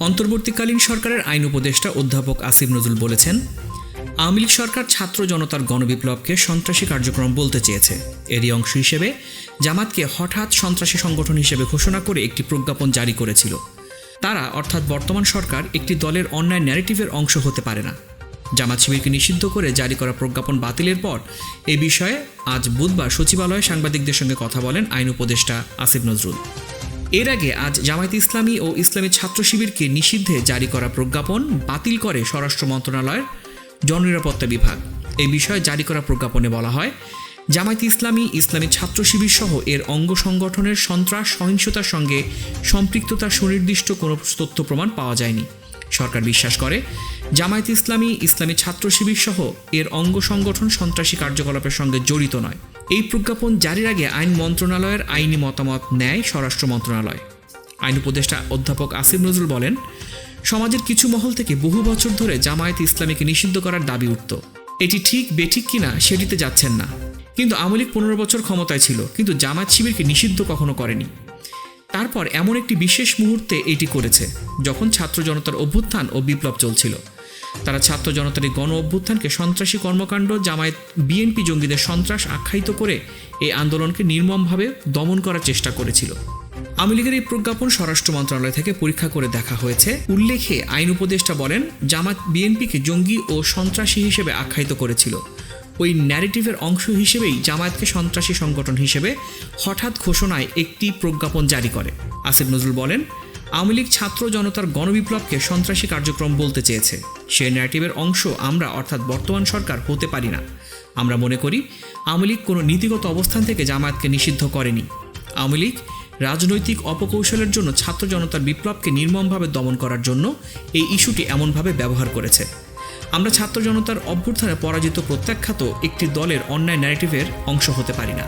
অন্তর্বর্তীকালীন সরকারের আইন উপদেষ্টা অধ্যাপক আসিফ নজরুল বলেছেন, আওয়ামী লীগ সরকার ছাত্র জনতার গণবিপ্লবকে সন্ত্রাসী কার্যক্রম বলতে চেয়েছে। এরই অংশ হিসেবে জামাতকে হঠাৎ সন্ত্রাসী সংগঠন হিসেবে ঘোষণা করে একটি প্রজ্ঞাপন জারি করেছিল। তারা, অর্থাৎ বর্তমান সরকার, একটি দলের অন্যায় ন্যারেটিভের অংশ হতে পারে না। জামাত শিবিরকে নিষিদ্ধ করে জারি করা প্রজ্ঞাপন বাতিলের পর এ বিষয়ে আজ বুধবার সচিবালয়ে সাংবাদিকদের সঙ্গে কথা বলেন আইন উপদেষ্টা আসিফ নজরুল। এর আগে আজ জামায়াত ইসলামী ও ইসলামী ছাত্র শিবিরকে নিষিদ্ধে জারি করা প্রজ্ঞাপন বাতিল করে স্বরাষ্ট্র মন্ত্রণালয়ের জননিরাপত্তা বিভাগ। এই বিষয়ে জারি করা প্রজ্ঞাপনে বলা হয়, জামায়াত ইসলামী ইসলামী ছাত্র শিবির সহ এর অঙ্গ সংগঠনের সন্ত্রাস, সহিংসতার সঙ্গে সম্পৃক্ততার সুনির্দিষ্ট কোনো তথ্য প্রমাণ পাওয়া যায়নি। সরকার বিশ্বাস করে জামায়াত ইসলামী ইসলামী ছাত্র শিবির সহ এর অঙ্গ সংগঠন সন্ত্রাসী কার্যকলাপের সঙ্গে জড়িত নয়। এই প্রজ্ঞাপন জারির আগে আইন মন্ত্রণালয়ের আইনি মতামত নেয় স্বরাষ্ট্র মন্ত্রণালয়। আইন উপদেষ্টা অধ্যাপক আসিফ নজরুল বলেন, সমাজের কিছু মহল থেকে বহু বছর ধরে জামায়াত ইসলামীকে নিষিদ্ধ করার দাবি উঠত। এটি ঠিক বেঠিক কিনা সেটিতে যাচ্ছেন না। কিন্তু আওয়ামী লীগ পনেরো বছর ক্ষমতায় ছিল, কিন্তু জামায়াত শিবিরকে নিষিদ্ধ কখনো করেনি। তারপর এমন একটি বিশেষ মুহূর্তে এটি করেছে, যখন ছাত্র জনতার অভ্যুত্থান ও বিপ্লব চলছিল। তারা ছাত্র জনতার এই গণ অভ্যুত্থানকে সন্ত্রাসী কর্মকাণ্ড, জামায়াত বিএনপি জঙ্গিদের সন্ত্রাস আখ্যায়িত করে এই আন্দোলনকে নির্মমভাবে দমন করার চেষ্টা করেছিল। আওয়ামী লীগের এই প্রজ্ঞাপন স্বরাষ্ট্র মন্ত্রণালয় থেকে পরীক্ষা করে দেখা হয়েছে। উল্লেখে আইন উপদেষ্টা বলেন জামাত বিএনপিকে জঙ্গি ও সন্ত্রাসী হিসেবে আখ্যায়িত করেছিল। ওই ন্যারেটিভের অংশ হিসেবেই জামায়াতকে সন্ত্রাসী সংগঠন হিসেবে হঠাৎ ঘোষণায় একটি প্রজ্ঞাপন জারি করে। আসিফ নজরুল বলেন আওয়ামী লীগ ছাত্র জনতার গণবিপ্লবকে সন্ত্রাসী কার্যক্রম বলতে চেয়েছে। সে ন্যারেটিভের অংশ আমরা, অর্থাৎ বর্তমান সরকার, হতে পারি না। আমরা মনে করি, আওয়ামী লীগ কোনো নীতিগত অবস্থান থেকে জামায়াতকে নিষিদ্ধ করেনি। আওয়ামী লীগ রাজনৈতিক অপকৌশলের জন্য ছাত্র জনতার বিপ্লবকে নির্মমভাবে দমন করার জন্য এই ইস্যুটি এমনভাবে ব্যবহার করেছে। আমরা ছাত্র জনতার অভ্যুত্থানে পরাজিত প্রত্যাখ্যাত একটি দলের অন্যায় ন্যারেটিভের অংশ হতে পারি না।